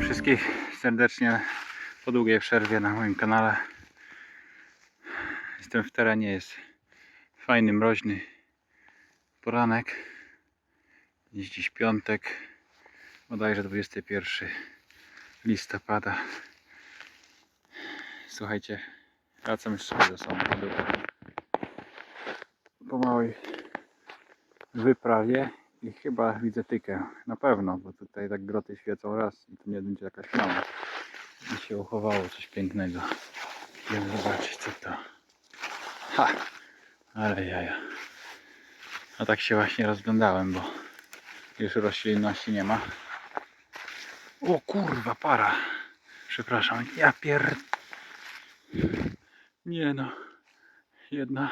wszystkich serdecznie po długiej przerwie na moim kanale. Jestem w terenie, jest fajny, mroźny poranek. Dziś, dziś piątek, bodajże 21 listopada. Słuchajcie, wracam już sobie do samochodu po małej wyprawie i chyba widzę tykę. Na pewno, bo tutaj tak groty świecą raz i tu nie będzie jakaś plama. I się uchowało coś pięknego. Idziemy zobaczyć co to. Ha! Ale jaja. A tak się właśnie rozglądałem, bo już roślinności nie ma. O kurwa, para. Przepraszam, ja pier... Nie no. Jedna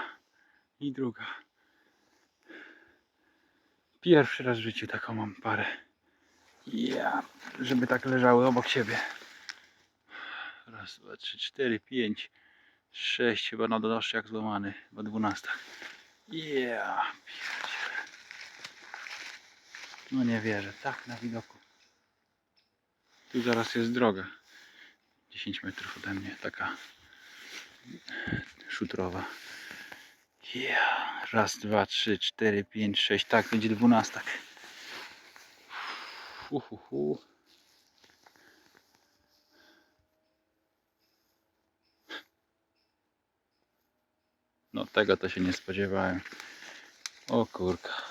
i druga. Pierwszy raz w życiu taką mam parę. Ja, żeby tak leżały obok siebie. Raz, dwa, trzy, cztery, pięć, sześć, chyba na donoszę jak złamany, chyba dwunasta. Ja. No nie wierzę, tak na widoku. Tu zaraz jest droga. 10 metrów ode mnie, taka szutrowa. Ja, raz, dwa, trzy, cztery, pięć, sześć, tak, będzie dwunastak. Uhuhu. No tego to się nie spodziewałem. O kurka.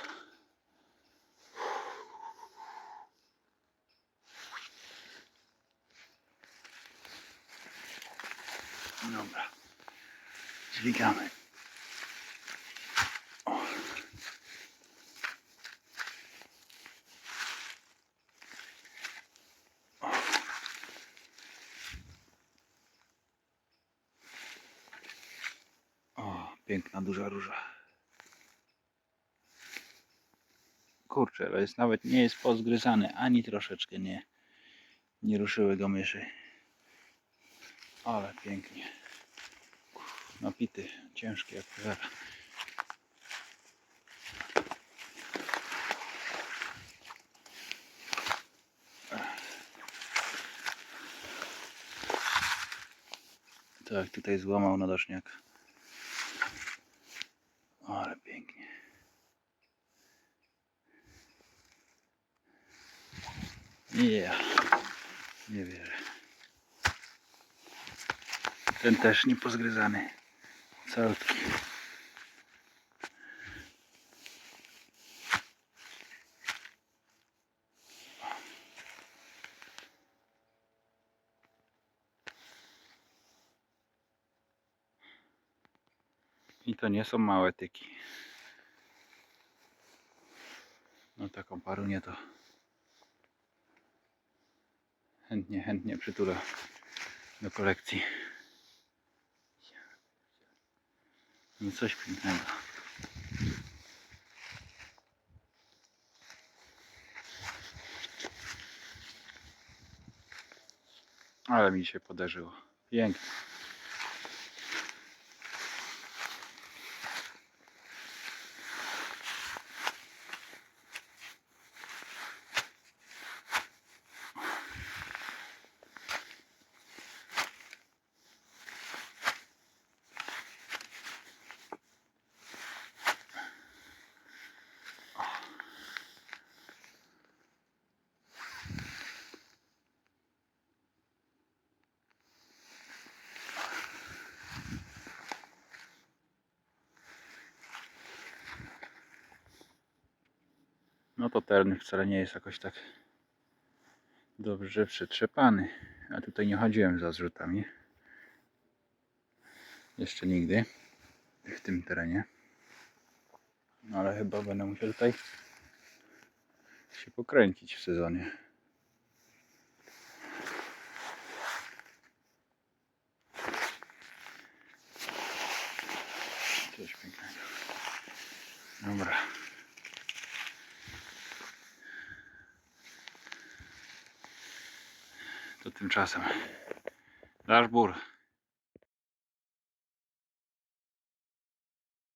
Dobra. Dźwigamy. O, piękna duża róża. Kurczę, ale jest nawet nie jest pozgryzany, ani troszeczkę nie, nie ruszyły go myszy. Ale pięknie. Napity, ciężki jak cholera. Tak, tutaj złamał nadoczniak. Ale pięknie. Nie, nie wierzę. Ten też nie pozgryzany. I to nie są małe tyki. No taką parunię to chętnie, chętnie przytulę do kolekcji. No coś pięknego. Ale mi się podarzyło. Pięknie. No to terny wcale nie jest jakoś tak dobrze przetrzepany. A tutaj nie chodziłem za zrzutami. Jeszcze nigdy w tym terenie. No ale chyba będę musiał tutaj się pokręcić w sezonie. Coś pięknego. Dobra. To tymczasem. Dasz bur.